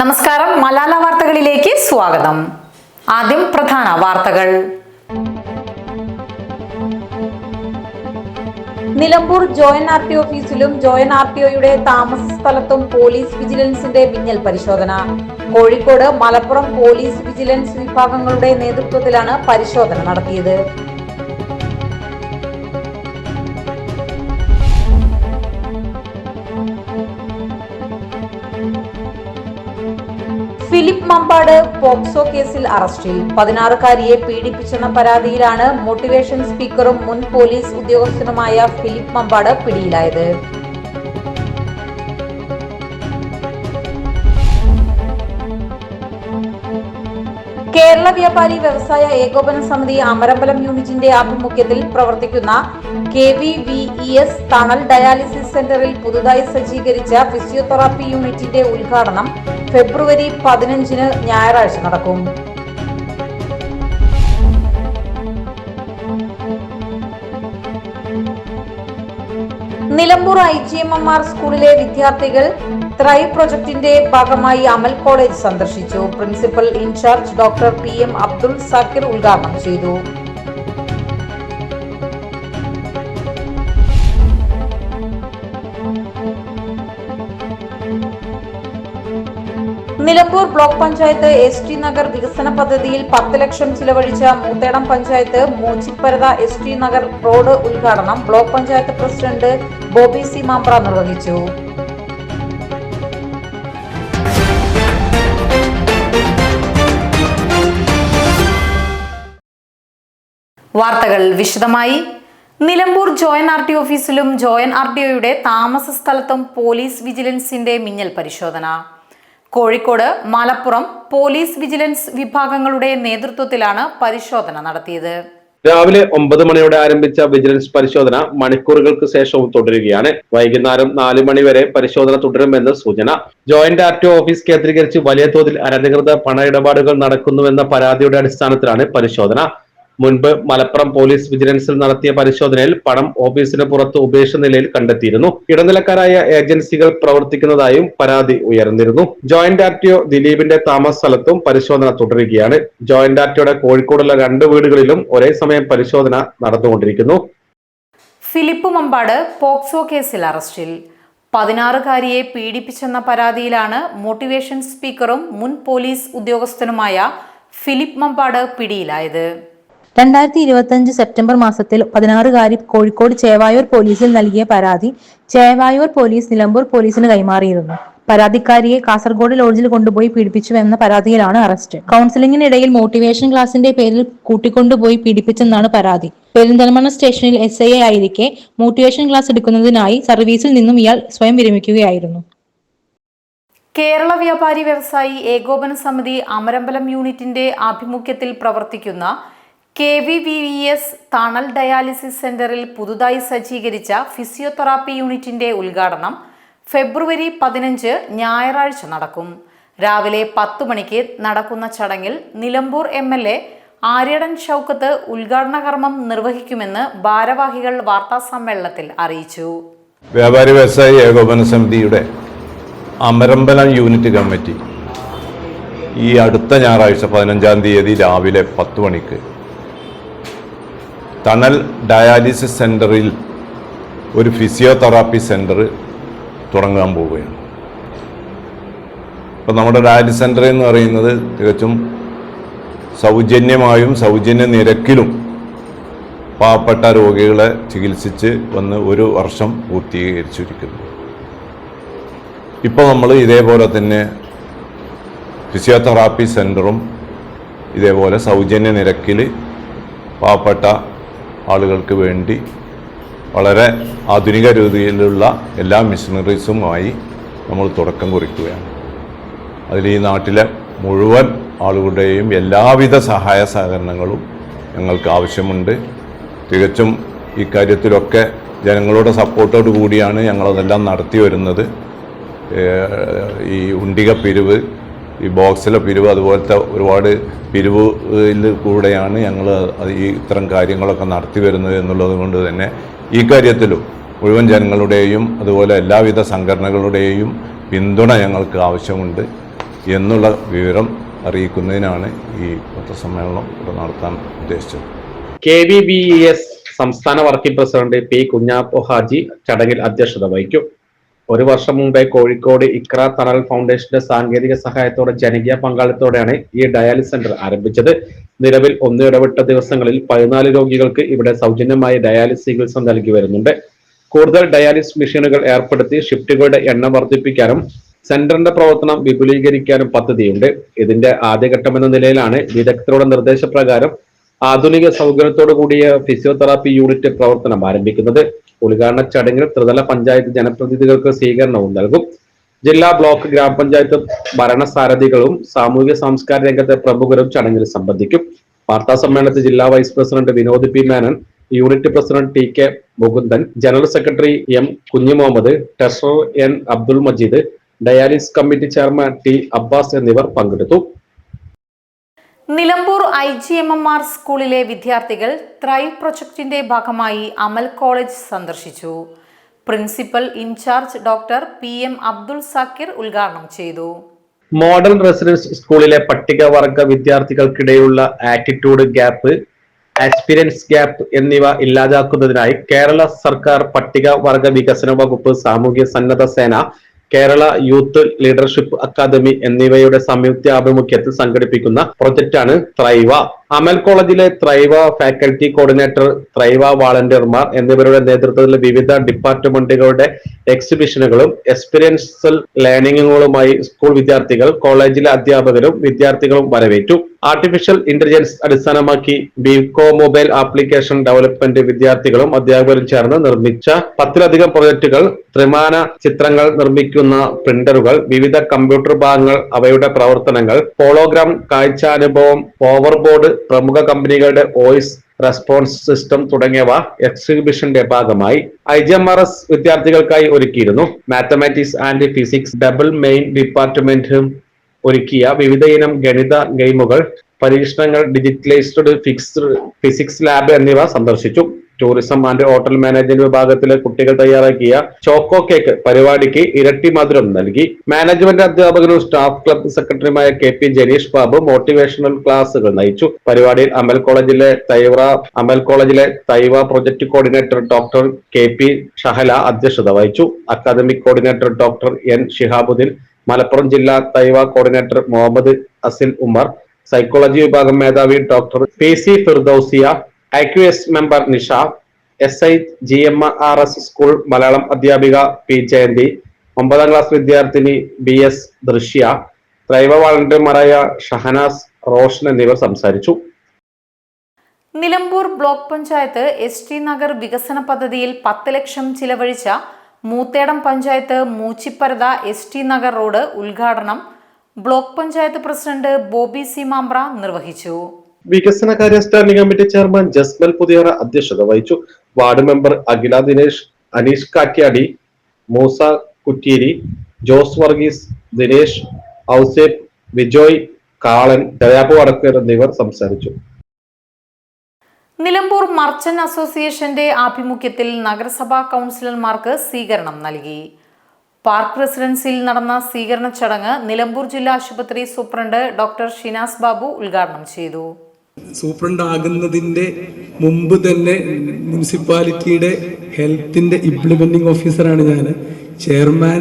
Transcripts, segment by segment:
നമസ്കാരം. മലാല വാർത്തകളിലേക്ക് സ്വാഗതം. ആദ്യം പ്രധാന വാർത്തകൾ. നിലമ്പൂർ ജോയിന്റ് ആർ ടി ഓഫീസിലും ജോയിന്റ് ആർ ടി ഒയുടെ താമസ സ്ഥലത്തും പോലീസ് വിജിലൻസിന്റെ മിന്നൽ പരിശോധന. കോഴിക്കോട് മലപ്പുറം പോലീസ് വിജിലൻസ് വിഭാഗങ്ങളുടെ നേതൃത്വത്തിലാണ് പരിശോധന നടത്തിയത്. മമ്പാട് പോക്സോ കേസിൽ അറസ്റ്റിൽ. പതിനാറുകാരിയെ പീഡിപ്പിച്ചെന്ന പരാതിയിലാണ് മോട്ടിവേഷൻ സ്പീക്കറും മുൻ പോലീസ് ഉദ്യോഗസ്ഥനുമായ ഫിലിപ്പ് മമ്പാട് പിടിയിലായത്. കേരള വ്യാപാരി വ്യവസായ ഏകോപന സമിതി അമരമ്പലം യൂണിറ്റിന്റെ ആഭിമുഖ്യത്തിൽ പ്രവർത്തിക്കുന്ന K V V E S Thanal dialysis സെന്ററിൽ പുതുതായി സജ്ജീകരിച്ച ഫിസിയോതെറാപ്പി യൂണിറ്റിന്റെ ഉദ്ഘാടനം ഫെബ്രുവരി പതിനഞ്ചിന് ഞായറാഴ്ച നടക്കും. Nilambur I G M M R സ്കൂളിലെ വിദ്യാർത്ഥികൾ ത്രൈ പ്രൊജക്ടിന്റെ ഭാഗമായി അമൽ കോളേജ് സന്ദർശിച്ചു. Principal incharge doctor P M Abdul Zakir ഉദ്ഘാടനം ചെയ്തു. Nilambur block panchayat S T Nagar വികസന പദ്ധതിയിൽ പത്ത് ലക്ഷം ചിലവഴിച്ച Moothedam panchayat Moochipparatha S T Nagar road ഉദ്ഘാടനം block panchayat president Bobby C Mampra നിർവഹിച്ചു. വാർത്തകൾ വിശദമായി. നിലമ്പൂർ ജോയിന്റ് ആർ ടി ഓഫീസിലും ജോയിന്റ് ആർ ടി ഒയുടെ താമസ സ്ഥലത്തും പോലീസ് വിജിലൻസിന്റെ മിന്നൽ പരിശോധന. കോഴിക്കോട് മലപ്പുറം പോലീസ് വിജിലൻസ് വിഭാഗങ്ങളുടെ നേതൃത്വത്തിലാണ് പരിശോധന നടത്തിയത്. രാവിലെ ഒമ്പത് മണിയോടെ ആരംഭിച്ച വിജിലൻസ് പരിശോധന മണിക്കൂറുകൾക്ക് ശേഷവും തുടരുകയാണ്. വൈകുന്നേരം നാല് മണി വരെ പരിശോധന തുടരുമെന്ന് സൂചന. ജോയിന്റ് ആർ ടി ഓഫീസ് കേന്ദ്രീകരിച്ച് വലിയ തോതിൽ അനധികൃത പണ ഇടപാടുകൾ നടക്കുന്നുവെന്ന പരാതിയുടെ അടിസ്ഥാനത്തിലാണ് പരിശോധന. മുൻപ് മലപ്പുറം പോലീസ് വിജിലൻസിൽ നടത്തിയ പരിശോധനയിൽ പണം ഓഫീസിന് പുറത്ത് ഉപേക്ഷ നിലയിൽ കണ്ടെത്തിയിരുന്നു. ഇടനിലക്കാരായ ഏജൻസികൾ പ്രവർത്തിക്കുന്നതായും പരാതി ഉയർന്നിരുന്നു. ജോയിന്റ് ആർടിഒ ദിലീപിന്റെ താമസ സ്ഥലത്തും പരിശോധന തുടരുകയാണ്. ജോയിന്റ് ആർടിഒയുടെ കോഴിക്കോടുള്ള രണ്ട് വീടുകളിലും ഒരേ സമയം പരിശോധന നടന്നുകൊണ്ടിരിക്കുന്നു. ഫിലിപ്പ് മമ്പാട് പോക്സോ കേസിൽ അറസ്റ്റിൽ. പതിനാറുകാരിയെ പീഡിപ്പിച്ചെന്ന പരാതിയിലാണ് മോട്ടിവേഷൻ സ്പീക്കറും മുൻ പോലീസ് ഉദ്യോഗസ്ഥനുമായ ഫിലിപ്പ് മമ്പാട് പിടിയിലായത്. രണ്ടായിരത്തി ഇരുപത്തിയഞ്ച് സെപ്റ്റംബർ മാസത്തിൽ പതിനാറുകാരി കോഴിക്കോട് ചേവായൂർ പോലീസിൽ നൽകിയ പരാതി ചേവായൂർ പോലീസ് നിലമ്പൂർ പോലീസിന് കൈമാറിയിരുന്നു. പരാതിക്കാരിയെ കാസർഗോഡ് ലോഡ്ജിൽ കൊണ്ടുപോയി പീഡിപ്പിച്ചു എന്ന പരാതിയിലാണ് അറസ്റ്റ്. കൗൺസിലിംഗിനിടയിൽ മോട്ടിവേഷൻ ക്ലാസിന്റെ പേരിൽ കൂട്ടിക്കൊണ്ടുപോയി പീഡിപ്പിച്ചെന്നാണ് പരാതി. പെരിന്തൽമണ്ണ സ്റ്റേഷനിൽ എസ് ഐ ആയിരിക്കെ മോട്ടിവേഷൻ ക്ലാസ് എടുക്കുന്നതിനായി സർവീസിൽ നിന്നും ഇയാൾ സ്വയം വിരമിക്കുകയായിരുന്നു. കേരള വ്യാപാരി വ്യവസായി ഏകോപന സമിതി അമരമ്പലം യൂണിറ്റിന്റെ ആഭിമുഖ്യത്തിൽ പ്രവർത്തിക്കുന്ന K V V V S Thanal dialysis സെന്ററിൽ പുതുതായി സജ്ജീകരിച്ച ഫിസിയോതെറാപ്പി യൂണിറ്റിന്റെ ഉദ്ഘാടനം ഫെബ്രുവരി പതിനഞ്ച് ഞായറാഴ്ച നടക്കും. രാവിലെ പത്ത് മണിക്ക് നടക്കുന്ന ചടങ്ങിൽ Nilambur M L A Aryadan Shoukath ഉദ്ഘാടന കർമ്മം നിർവഹിക്കുമെന്ന് ഭാരവാഹികൾ വാർത്താസമ്മേളനത്തിൽ അറിയിച്ചു. വ്യാപാരി വ്യവസായി ഏകോപന സമിതിയുടെ അമരമ്പലം യൂണിറ്റ് കമ്മിറ്റി ഈ അടുത്ത ഞായറാഴ്ച പതിനഞ്ചാം തീയതി രാവിലെ പത്ത് മണിക്ക് തണൽ ഡയാലിസിസ് സെന്ററിൽ ഒരു ഫിസിയോതെറാപ്പി സെന്റർ തുടങ്ങാൻ പോവുകയാണ്. ഇപ്പം നമ്മുടെ ഡയാലിസിസ് സെന്റർ എന്ന് പറയുന്നത് തികച്ചും സൗജന്യമായും സൗജന്യ നിരക്കിലും പാവപ്പെട്ട രോഗികളെ ചികിത്സിച്ച് വന്ന് ഒരു വർഷം പൂർത്തീകരിച്ചിരിക്കുന്നു. ഇപ്പോൾ നമ്മൾ ഇതേപോലെ തന്നെ ഫിസിയോതെറാപ്പി സെന്ററും ഇതേപോലെ സൗജന്യ നിരക്കിൽ പാവപ്പെട്ട ആളുകൾക്ക് വേണ്ടി വളരെ ആധുനിക രീതിയിലുള്ള എല്ലാ മിഷനറീസുമായി നമ്മൾ തുടക്കം കുറിക്കുകയാണ്. അതിൽ ഈ നാട്ടിലെ മുഴുവൻ ആളുകളുടെയും എല്ലാവിധ സഹായ സഹകരണങ്ങളും ഞങ്ങൾക്ക് ആവശ്യമുണ്ട്. തികച്ചും ഈ കാര്യത്തിലൊക്കെ ജനങ്ങളുടെ സപ്പോർട്ടോട് കൂടിയാണ് ഞങ്ങളതെല്ലാം നടത്തി വരുന്നത്. ഈ ഉണ്ടിക പിരിവ് ഈ ബോക്സിലെ പിരിവ് അതുപോലത്തെ ഒരുപാട് പിരിവിൽ കൂടെയാണ് ഞങ്ങൾ ഈ ഇത്തരം കാര്യങ്ങളൊക്കെ നടത്തി വരുന്നത് എന്നുള്ളത് കൊണ്ട് തന്നെ ഈ കാര്യത്തിലും മുഴുവൻ ജനങ്ങളുടെയും അതുപോലെ എല്ലാവിധ സംഘടനകളുടെയും പിന്തുണ ഞങ്ങൾക്ക് ആവശ്യമുണ്ട് എന്നുള്ള വിവരം അറിയിക്കുന്നതിനാണ് ഈ പത്രസമ്മേളനം ഇവിടെ നടത്താൻ ഉദ്ദേശിച്ചത്. കെ വി ബി എസ് സംസ്ഥാന working president P Kunhappo Haji ചടങ്ങിൽ അധ്യക്ഷത വഹിക്കും. ഒരു വർഷം മുമ്പേ കോഴിക്കോട് ഇക്ര തണൽ ഫൗണ്ടേഷന്റെ സാങ്കേതിക സഹായത്തോടെ ജനകീയ പങ്കാളിത്തോടെയാണ് ഈ ഡയാലിസ് സെന്റർ ആരംഭിച്ചത്. നിലവിൽ ഒന്ന് ഇടവിട്ട ദിവസങ്ങളിൽ പതിനാല് രോഗികൾക്ക് ഇവിടെ സൗജന്യമായി ഡയാലിസ് ചികിത്സ നൽകി വരുന്നുണ്ട്. കൂടുതൽ ഡയാലിസ് മെഷീനുകൾ ഏർപ്പെടുത്തി ഷിഫ്റ്റുകളുടെ എണ്ണം വർദ്ധിപ്പിക്കാനും സെന്ററിന്റെ പ്രവർത്തനം വിപുലീകരിക്കാനും പദ്ധതിയുണ്ട്. ഇതിന്റെ ആദ്യഘട്ടം എന്ന നിലയിലാണ് വിദഗ്ധരുടെ നിർദ്ദേശപ്രകാരം ആധുനിക സൗകര്യത്തോടു കൂടിയ ഫിസിയോതെറാപ്പി യൂണിറ്റ് പ്രവർത്തനം ആരംഭിക്കുന്നത്. ഉദ്ഘാടന ചടങ്ങിൽ ത്രിതല പഞ്ചായത്ത് ജനപ്രതിനിധികൾക്ക് സ്വീകരണവും നൽകും. ജില്ലാ ബ്ലോക്ക് ഗ്രാമപഞ്ചായത്ത് ഭരണസാരഥികളും സാമൂഹ്യ സാംസ്കാരിക രംഗത്തെ പ്രമുഖരും ചടങ്ങിൽ സംബന്ധിക്കും. വാർത്താ സമ്മേളനത്തിൽ ജില്ലാ vice president Vinod P Menon unit president T K Mukundan general secretary M Kunhumuhammad treasurer N Abdul Majeed dialysis committee chairman T Abbas എന്നിവർ പങ്കെടുത്തു. Nilambur I G M M R സ്കൂളിലെ വിദ്യാർത്ഥികൾ ത്രൈവ് പ്രൊജക്ടിന്റെ ഭാഗമായി അമൽ കോളേജ് സന്ദർശിച്ചു. Principal incharge doctor P M Abdul Zakir ഉദ്ഘാടനം ചെയ്തു. Model residence സ്കൂളിലെ പട്ടികവർഗ വിദ്യാർത്ഥികൾക്കിടയിലുള്ള ആറ്റിറ്റ്യൂഡ് ഗ്യാപ്പ് എക്സ്പീരിയൻസ് ഗ്യാപ്പ് എന്നിവ ഇല്ലാതാക്കുന്നതിനായി കേരള സർക്കാർ പട്ടികവർഗ വികസന വകുപ്പ് സാമൂഹ്യ സന്നദ്ധ സേന കേരള യൂത്ത് ലീഡർഷിപ്പ് അക്കാദമി എന്നിവയുടെ സംയുക്താഭിമുഖ്യത്തിൽ സംഘടിപ്പിക്കുന്ന പ്രൊജക്റ്റാണ് ത്രൈവ. അമൽ കോളേജിലെ ത്രൈവ ഫാക്കൽറ്റി കോർഡിനേറ്റർ ത്രൈവ വാളണ്ടിയർമാർ എന്നിവരുടെ നേതൃത്വത്തിൽ വിവിധ ഡിപ്പാർട്ട്മെന്റുകളുടെ എക്സിബിഷനുകളും എക്സ്പീരിയൻസൽ ലേണിംഗുകളുമായി സ്കൂൾ വിദ്യാർത്ഥികൾ കോളേജിലെ അധ്യാപകരും വിദ്യാർത്ഥികളും വരവേറ്റു. ആർട്ടിഫിഷ്യൽ ഇന്റലിജൻസ് അടിസ്ഥാനമാക്കി ബികോ മൊബൈൽ ആപ്ലിക്കേഷൻ ഡെവലപ്മെന്റ് വിദ്യാർത്ഥികളും അധ്യാപകരും ചേർന്ന് നിർമ്മിച്ച പത്തിലധികം പ്രൊജക്ടുകൾ ത്രിമാന ചിത്രങ്ങൾ നിർമ്മിക്കുന്ന പ്രിന്ററുകൾ വിവിധ കമ്പ്യൂട്ടർ ഭാഗങ്ങൾ അവയുടെ പ്രവർത്തനങ്ങൾ പോളോഗ്രാം കാഴ്ചാനുഭവം ഓവർബോർഡ് പ്രമുഖ കമ്പനികളുടെ വോയിസ് റെസ്പോൺസ് സിസ്റ്റം തുടങ്ങിയവ എക്സിബിഷന്റെ ഭാഗമായി I G M R S വിദ്യാർത്ഥികൾക്കായി ഒരുക്കിയിരുന്നു. Mathematics and physics double main ഡിപ്പാർട്ട്മെന്റും ഒരുക്കിയ വിവിധയിനം ഗണിത ഗെയിമുകൾ പരീക്ഷണങ്ങൾ ഡിജിറ്റലൈസ്ഡ് ഫിക്സ്ഡ് ഫിസിക്സ് ലാബ് എന്നിവ സന്ദർശിച്ചു. ടൂറിസം ആൻഡ് ഹോട്ടൽ മാനേജ്മെന്റ് വിഭാഗത്തിലെ കുട്ടികൾ തയ്യാറാക്കിയ ചോക്കോ കേക്ക് പരിപാടിക്ക് ഇരട്ടി മധുരം നൽകി. മാനേജ്മെന്റ് അധ്യാപകനും സ്റ്റാഫ് ക്ലബ് സെക്രട്ടറിയുമായ K P Janeesh Babu motivational ക്ലാസുകൾ നയിച്ചു. പരിപാടിയിൽ അമൽ കോളേജിലെ തൈവ അമൽ കോളേജിലെ thrive project coordinator doctor K P Shahala അധ്യക്ഷത വഹിച്ചു. Academic coordinator doctor N Shihabuddin Malappuram ജില്ലാ thrive coordinator Muhammad Asil Umar psychology വിഭാഗം മേധാവി doctor P C Firdousiya I Q S member Nisha S I G M R S school Malayalam അധ്യാപിക P Jayanti ഒമ്പതാം class വിദ്യാർത്ഥിനി B S ദൃശ്യ ത്രൈവ വളണ്ടിയർമാരായ ഷഹനാസ് റോഷൻ എന്നിവർ സംസാരിച്ചു. Nilambur block panchayat S T Nagar വികസന പദ്ധതിയിൽ പത്ത് ലക്ഷം ചിലവഴിച്ച Moothedam panchayat Moochipparatha S T Nagar road ഉദ്ഘാടനം block panchayat president Bobby C Mampra നിർവഹിച്ചു. വികസനകാര്യ standing committee chairman Jasmal Puthiyara അധ്യക്ഷത വഹിച്ചു. വാർഡ് മെമ്പർ അഖില ദിനേഷ് അനീഷ് കാറ്റ്യാടി മൂസ കുറ്റീരി ജോസ് വർഗീസ് ദിനേഷ് ഔസേബ് വിജോയ് കാളൻ ദയാബു വടക്കർ എന്നിവർ സംസാരിച്ചു. നിലമ്പൂർ മർച്ചന്റ് അസോസിയേഷന്റെ ആഭിമുഖ്യത്തിൽ നഗരസഭാ കൗൺസിലർമാർക്ക് സ്വീകരണം നൽകി. പാർക്ക് റെസിഡൻസിയിൽ നടന്ന സ്വീകരണ ചടങ്ങ് നിലമ്പൂർ ജില്ലാ ആശുപത്രി സൂപ്രണ്ട് ഡോക്ടർ ഷിനാസ് ബാബു ഉദ്ഘാടനം ചെയ്തു. സൂപ്രണ്ട് ആകുന്നതിന്റെ മുമ്പ് തന്നെ മുനിസിപ്പാലിറ്റിയുടെ ഹെൽത്തിന്റെ ഇംപ്ലിമെന്റിംഗ് ഓഫീസറാണ് ഞാൻ. ചെയർമാൻ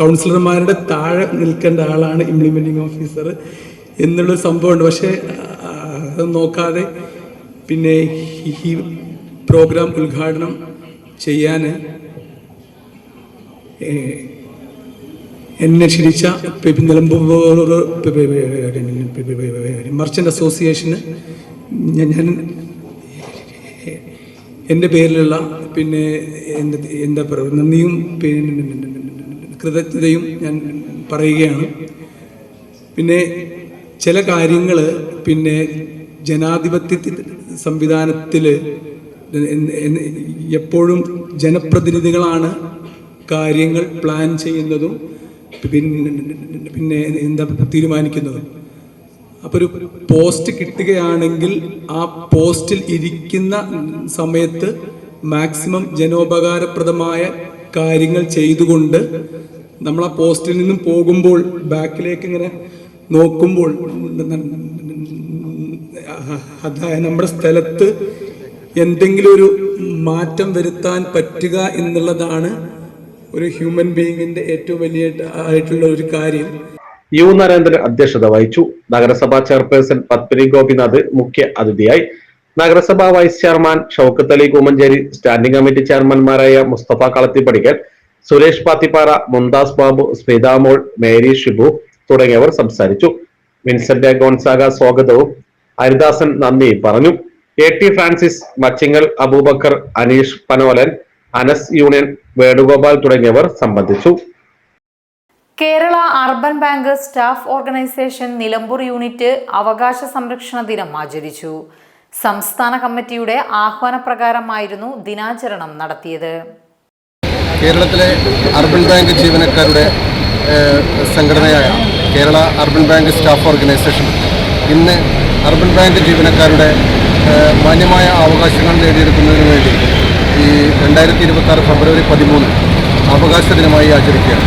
കൗൺസിലർമാരുടെ താഴെ നിൽക്കേണ്ട ആളാണ് ഇംപ്ലിമെന്റിംഗ് ഓഫീസർ എന്നുള്ളൊരു സംഭവമുണ്ട്. പക്ഷേ അത് നോക്കാതെ പിന്നെ ഈ പ്രോഗ്രാം ഉദ്ഘാടനം ചെയ്യാൻ എന്നെ ക്ഷണിച്ച നിലമ്പൂർ മർച്ചന്റ് അസോസിയേഷന് ഞാൻ എന്റെ പേരിലുള്ള പിന്നെ എന്താ എന്താ പറയുക നന്ദിയും കൃതജ്ഞതയും ഞാൻ പറയുകയാണ്. പിന്നെ ചില കാര്യങ്ങൾ പിന്നെ ജനാധിപത്യ സംവിധാനത്തിൽ എപ്പോഴും ജനപ്രതിനിധികളാണ് കാര്യങ്ങൾ പ്ലാൻ ചെയ്യുന്നതും പിന്നെ പിന്നെ എന്താ തീരുമാനിക്കുന്നതും അപ്പോൾ ഒരു പോസ്റ്റ് കിട്ടുകയാണെങ്കിൽ ആ പോസ്റ്റിൽ ഇരിക്കുന്ന സമയത്ത് മാക്സിമം ജനോപകാരപ്രദമായ കാര്യങ്ങൾ ചെയ്തുകൊണ്ട് നമ്മൾ ആ പോസ്റ്റിൽ നിന്നും പോകുമ്പോൾ ബാക്കിലേക്ക് ഇങ്ങനെ നോക്കുമ്പോൾ അതായത് നമ്മുടെ സ്ഥലത്ത് എന്തെങ്കിലും ഒരു മാറ്റം വരുത്താൻ പറ്റുക എന്നുള്ളതാണ് ഒരു ഹ്യൂമൻ ബീയിങ്ങിന്റെ ഏറ്റവും വലിയ ആയിട്ടുള്ള ഒരു കാര്യം. യു നരേന്ദ്രൻ അധ്യക്ഷത വഹിച്ചു. നഗരസഭാ ചെയർപേഴ്സൺ പത്മിനി ഗോപിനാഥ് മുഖ്യ അതിഥിയായി. നഗരസഭാ vice chairman Shoukath Ali Koomancheri standing committee ചെയർമാൻമാരായ Musthafa Kalathippadikkal Suresh Pathippara Mumtaz Babu Smithamol Mary Shibu തുടങ്ങിയവർ സംസാരിച്ചു. വിൻസെന്റ് ഗോൺസാഗ സ്വാഗതവും ഹരിദാസൻ നന്ദി പറഞ്ഞു. A T Francis Machingal Abubacker Aneesh Panolan Anas union Venugopal തുടങ്ങിയവർ സംബന്ധിച്ചു. Kerala urban bank staff organisation Nilambur unit അവകാശ സംരക്ഷണ ദിനം ആചരിച്ചു. സംസ്ഥാന കമ്മിറ്റിയുടെ ആഹ്വാനപ്രകാരമായിരുന്നു ദിനാചരണം നടത്തിയത്. കേരളത്തിലെ അർബൻ ബാങ്ക് ജീവനക്കാരുടെ സംഘടനയായ Kerala urban bank staff organisation ഇന്ന് അർബൻ ബാങ്ക് ജീവനക്കാരുടെ മാന്യമായ അവകാശങ്ങൾ നേടിയെടുക്കുന്നതിന് വേണ്ടി ഈ രണ്ടായിരത്തി ഇരുപത്തി ഫെബ്രുവരി പതിമൂന്ന് അവകാശ ദിനമായി ആചരിക്കുകയാണ്.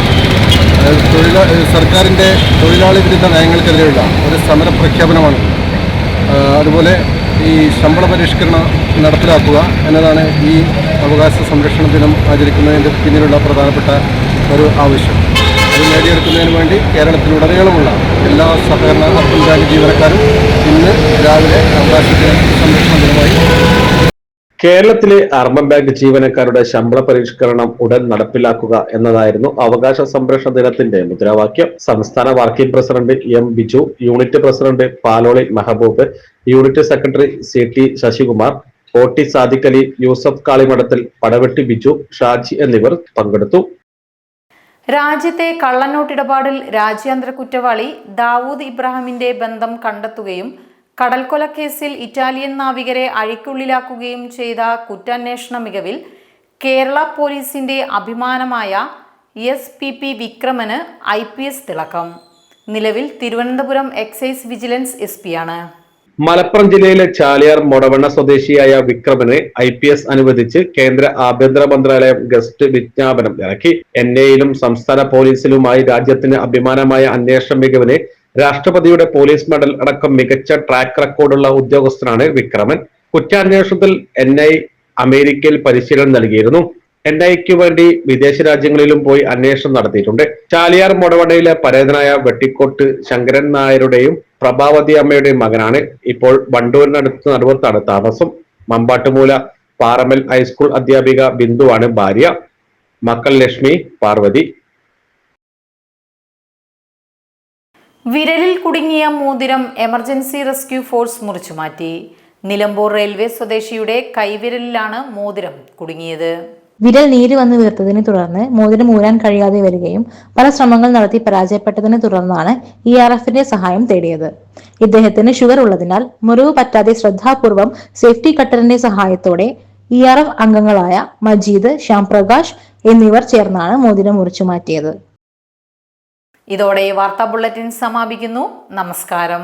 തൊഴിലാ സർക്കാരിന്റെ തൊഴിലാളി വിരുദ്ധ നയങ്ങൾക്കെതിരെയുള്ള ഒരു സമര പ്രഖ്യാപനമാണ് അതുപോലെ ഈ ശമ്പള പരിഷ്കരണം നടപ്പിലാക്കുക എന്നതാണ് ഈ അവകാശ സംരക്ഷണ ദിനം ആചരിക്കുന്നതിന്റെ പിന്നിലുള്ള പ്രധാനപ്പെട്ട ഒരു ആവശ്യം. അത് നേടിയെടുക്കുന്നതിന് വേണ്ടി കേരളത്തിലുടനീളമുള്ള എല്ലാ സഹകരണ അർബൻ ബാങ്ക് ജീവനക്കാരും ഇന്ന് രാവിലെ അവകാശത്തെ സംരക്ഷണ ദിനമായി കേരളത്തിലെ അർബൻ ബാങ്ക് ജീവനക്കാരുടെ ശമ്പള പരിഷ്കരണം ഉടൻ നടപ്പിലാക്കുക എന്നതായിരുന്നു അവകാശ സംരക്ഷണ ദിനത്തിന്റെ മുദ്രാവാക്യം. സംസ്ഥാന working president M Biju unit president Paloli Mehaboob unit secretary C T Sasikumar O T Sadiq Ali Yusuf കാളിമഠത്തിൽ പടവെട്ടി Biju Shaji എന്നിവർ പങ്കെടുത്തു. രാജ്യത്തെ കള്ളനോട്ടിടപാടിൽ രാജ്യാന്തര കുറ്റവാളി ദാവൂദ് ഇബ്രാഹിമിന്റെ ബന്ധം കണ്ടെത്തുകയും കടൽക്കൊലക്കേസിൽ ഇറ്റാലിയൻ നാവികരെ അഴിക്കുള്ളിലാക്കുകയും ചെയ്ത കുറ്റാന്വേഷണ മികവിൽ കേരള പോലീസിന്റെ അഭിമാനമായ എസ് പി പി വിക്രമന് ഐ പി എസ് തിളക്കം. നിലവിൽ തിരുവനന്തപുരം എക്സൈസ് വിജിലൻസ് എസ് പിയാണ് മലപ്പുറം ജില്ലയിലെ ചാലിയാർ മൊടവണ്ണ സ്വദേശിയായ വിക്രമനെ ഐ പി എസ് അനുവദിച്ച് കേന്ദ്ര ആഭ്യന്തര മന്ത്രാലയം ഗസ്റ്റ് വിജ്ഞാപനം ഇറക്കി. എൻ എയിലും സംസ്ഥാന പോലീസിലുമായി രാജ്യത്തിന് അഭിമാനമായ അന്വേഷണ മികവിനെ രാഷ്ട്രപതിയുടെ പോലീസ് മെഡൽ അടക്കം മികച്ച ട്രാക്ക് റെക്കോർഡുള്ള ഉദ്യോഗസ്ഥനാണ് വിക്രമൻ. കുറ്റാന്വേഷണത്തിൽ എൻ ഐ അമേരിക്കയിൽ പരിശീലനം നൽകിയിരുന്നു. എൻ ഐക്ക് വേണ്ടി വിദേശ രാജ്യങ്ങളിലും പോയി അന്വേഷണം നടത്തിയിട്ടുണ്ട്. ചാലിയാർ മൊടവണ്ണയിലെ പരേതനായ വെട്ടിക്കോട്ട് ശങ്കരൻ നായരുടെയും പ്രഭാവതി അമ്മയുടെ മകനാണ്. ഇപ്പോൾ വണ്ടൂരിനടുത്ത് നടുവത്താണ് താമസം. മമ്പാട്ടുമൂല പാറമൽ ഹൈസ്കൂൾ അധ്യാപിക ബിന്ദുവാണ് ഭാര്യ. മക്കൾ ലക്ഷ്മി പാർവതി. വിരലിൽ കുടുങ്ങിയ മോതിരം എമർജൻസി റെസ്ക്യൂ ഫോഴ്സ് മുറിച്ചു മാറ്റി നിലമ്പൂർ റെയിൽവേ സ്വദേശിയുടെ കൈവിരലിലാണ് മോതിരം കുടുങ്ങിയത്. വിരൽ നീര് വന്ന് വീർത്തതിനെ തുടർന്ന് മോതിരം ഊരാൻ കഴിയാതെ വരികയും പല ശ്രമങ്ങൾ നടത്തി പരാജയപ്പെട്ടതിനെ തുടർന്നാണ് ഇ ആർ എഫിന്റെ സഹായം തേടിയത്. ഇദ്ദേഹത്തിന് ഷുഗർ ഉള്ളതിനാൽ മുറിവ് പറ്റാതെ ശ്രദ്ധാപൂർവം സേഫ്റ്റി കട്ടറിന്റെ സഹായത്തോടെ ഇ ആർ എഫ് അംഗങ്ങളായ മജീദ് ശ്യാംപ്രകാശ് എന്നിവർ ചേർന്നാണ് മോതിരം മുറിച്ചു മാറ്റിയത്. ഇതോടെ വാർത്താ ബുള്ളറ്റിൻ സമാപിക്കുന്നു. നമസ്കാരം.